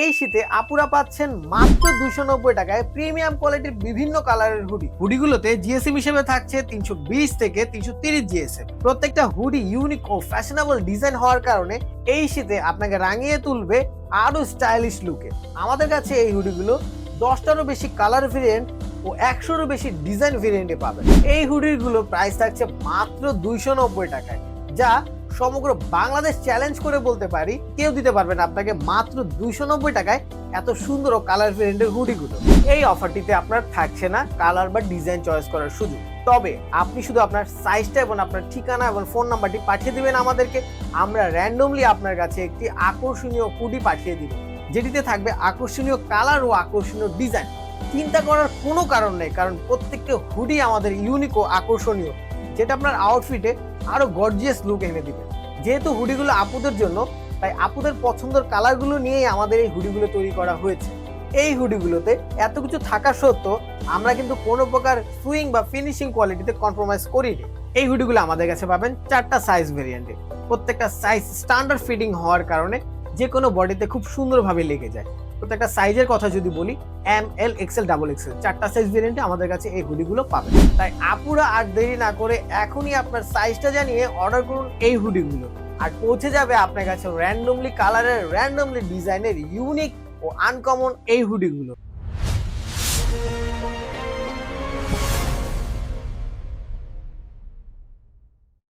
এই শীতে আপুরা পাচ্ছেন মাত্র দুশো নব্বই টাকায় প্রিমিয়াম কোয়ালিটির বিভিন্ন কালারের হুডি। হুডিগুলোতে জিএসএম হিসেবে থাকছে তিনশো বিশ থেকে তিনশো তিরিশ জিএসএম। প্রত্যেকটা হুডি ইউনিক ও ফ্যাশনেবল ডিজাইন হওয়ার কারণে এই শীতে আপনাকে রাঙিয়ে তুলবে আরও স্টাইলিশ লুকে। আমাদের কাছে এই হুডিগুলো দশটারও বেশি কালার ভেরিয়েন্ট ও একশোরও বেশি ডিজাইন ভেরিয়েন্টে পাবেন। এই হুডিগুলো প্রাইস থাকছে মাত্র দুইশো নব্বই টাকায়, যা সমগ্র বাংলাদেশ চ্যালেঞ্জ করে বলতে পারি, কেউ দিতে পারবে না আপনাকে মাত্র দুইশো নব্বই টাকায় এত সুন্দর ও কালার ভেরিয়েন্টের হুডিগুলো। এই অফারটিতে আপনার থাকছে না কালার বা ডিজাইন চয়েস করার সুযোগ। তবে আপনি শুধু আপনার সাইজটা এবং আপনার ঠিকানা এবং ফোন নাম্বারটি পাঠিয়ে দিবেন আমাদেরকে, আমরা র্যান্ডমলি আপনার কাছে একটি আকর্ষণীয় হুডি পাঠিয়ে দিব, যেটিতে থাকবে আকর্ষণীয় কালার ও আকর্ষণীয় ডিজাইন চিন্তা করার কোনো কারণ নেই, কারণ প্রত্যেকটা হুডি আমাদের ইউনিক ও আকর্ষণীয়, যেটা আপনার আউটফিটে আরও গর্জিয়াস লুক এনে দিবে। যেহেতু হুডিগুলো আপুদের জন্য, তাই আপুদের পছন্দের কালারগুলো নিয়েই আমাদের এই হুডিগুলো তৈরি করা হয়েছে। এই হুডিগুলোতে এত কিছু থাকা সত্ত্বেও আমরা কিন্তু কোনো প্রকার সুইং বা ফিনিশিং কোয়ালিটিতে কম্প্রোমাইজ করিনি। এই হুডিগুলো আমাদের কাছে পাবেন চারটা সাইজ ভেরিয়েন্টে প্রত্যেকটা সাইজ স্ট্যান্ডার্ড ফিটিং হওয়ার কারণে যে কোনো বডিতে খুব সুন্দরভাবে লেগে যায়। প্রত্যেকটা সাইজের কথা যদি বলি M L XL double XL চারটা সাইজ ভেরিয়েন্টে আমাদের কাছে এই হুডিগুলো পাবেন তাই আপুরা আর দেরি না করে এখনই আপনার সাইজটা জানিয়ে অর্ডার করুন এই হুডিগুলো আর পৌঁছে যাবে আপনার কাছে র্যান্ডমলি কালারের র্যান্ডমলি ডিজাইনের ইউনিক ও আনকমন এই হুডিগুলো